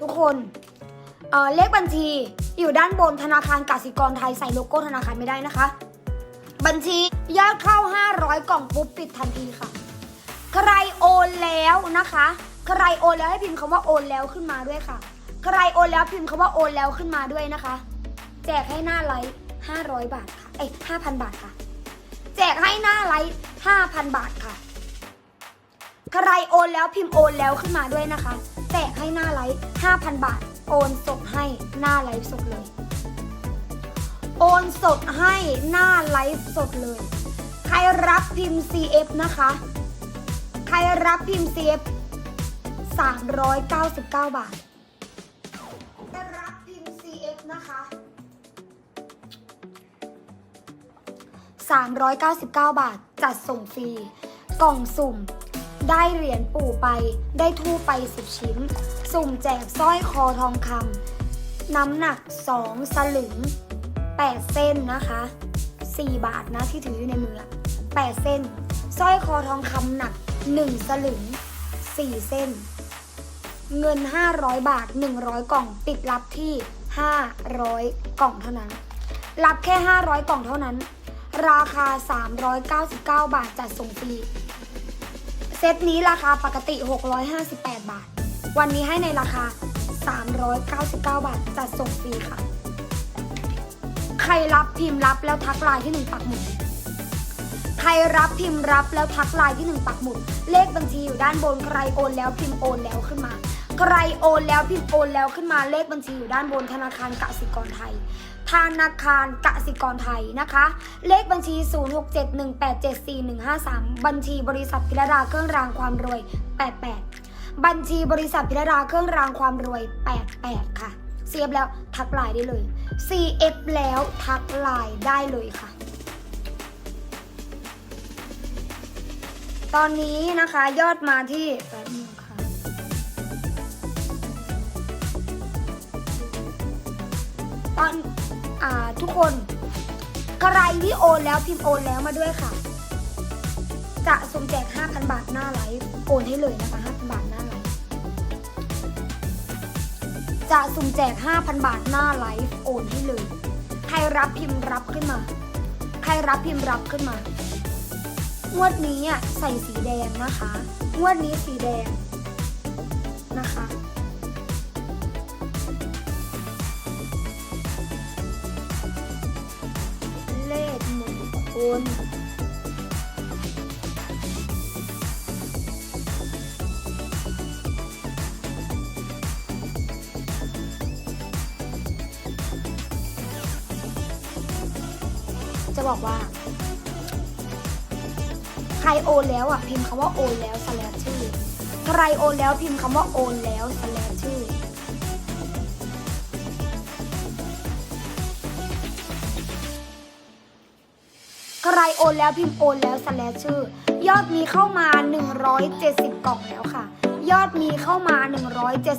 ทุกคนเเลขบัญชีอยู่ด้านบนธนาคารกสิกรไทยใส่โลโก้ธนาคารไม่ได้นะคะ บัญชียอดเข้า 500 กล่องปุ๊บปิดทันทีค่ะ ใครโอนแล้วนะคะ ใครโอนแล้วให้พิมพ์คำว่าโอนแล้วขึ้นมาด้วยค่ะ ใครโอนแล้วพิมพ์คำว่าโอนแล้วขึ้นมาด้วยนะคะ แจกให้หน้าไลฟ์500 บาทค่ะ เอ้ย5,000 บาทค่ะ แจกให้หน้าไลฟ์5,000 บาทค่ะ ใครโอนแล้วพิมพ์โอนแล้วขึ้นมาด้วยนะคะ แจกให้หน้าไลฟ์5,000 บาท โอนสดให้หน้าไลฟ์สดเลย โอนสดให้หน้าไลฟ์สดเลย ใครรับพิมพ์ CF นะคะ ใครรับพิมพ์ CF 399 บาทใครรับพิมพ์ CF นะคะ399 บาท จัดส่งฟรี กล่องสุ่ม ได้เหรียญปู่ไป ได้ทู่ไป10ชิ้น สุ่มแจกสร้อยคอทองคำ น้ำหนัก2สลึง8เส้นนะคะ4บาทนะที่ถืออยู่ในมืออะ8เส้น สร้อยคอทองคำหนัก1สลึง4เส้น เงิน500บาท100กล่องปิดรับที่500กล่องเท่านั้น รับแค่500กล่องเท่านั้น ราคา399บาทจัดส่งฟรี เซตนี้ราคาปกติ 658 บาท วันนี้ให้ในราคา 399 บาท จัดส่งฟรีค่ะ ใครรับพิมพ์รับแล้วทักไลน์ที่หนึ่งปักหมุด ใครรับพิมพ์รับแล้วทักไลน์ที่หนึ่งปักหมุด เลขบัญชีอยู่ด้านบน ใครโอนแล้วพิมพ์โอนแล้วขึ้นมา ใครโอนแล้วพิมพ์โอนแล้วขึ้นมา เลขบัญชีอยู่ด้านบนธนาคารกสิกรไทย ธนาคารกสิกรไทยนะคะ เลขบัญชี 0671874153 บัญชีบริษัทพิรดาเครื่องรางความรวย 88 บัญชีบริษัทพิรดาเครื่องรางความรวย 88 ค่ะ CF แล้วทักไลน์ได้เลย CF แล้วทักไลน์ได้เลยค่ะ ตอนนี้นะคะยอดมาที่แป๊บนึงค่ะตอน อ่าทุกคนใครที่โอนแล้วพิมพ์โอนแล้วมาด้วยค่ะ จะสุ่มแจก 5,000 บาทหน้าไลฟ์โอนให้เลยนะคะ5,000บาทหน้าไลฟ์จะสุ่มแจก 5,000 บาทหน้าไลฟ์โอนให้เลย ใครรับพิมพ์รับขึ้นมา ใครรับพิมพ์รับขึ้นมางวดนี้อะใส่สีแดงนะคะงวดนี้สีแดงนะคะ คลจะบอกว่า ใครโอนแล้วอะ พิมพ์คำว่าโอนแล้วสแลชชื่อ ใครโอนแล้วพิมพ์คำว่าโอนแล้วสแลชชื่อ ใครโอนแล้วพิมพ์โอนแล้วสแลชชื่อ ยอดมีเข้ามา 170 กล่องแล้วค่ะ ยอดมีเข้ามา 170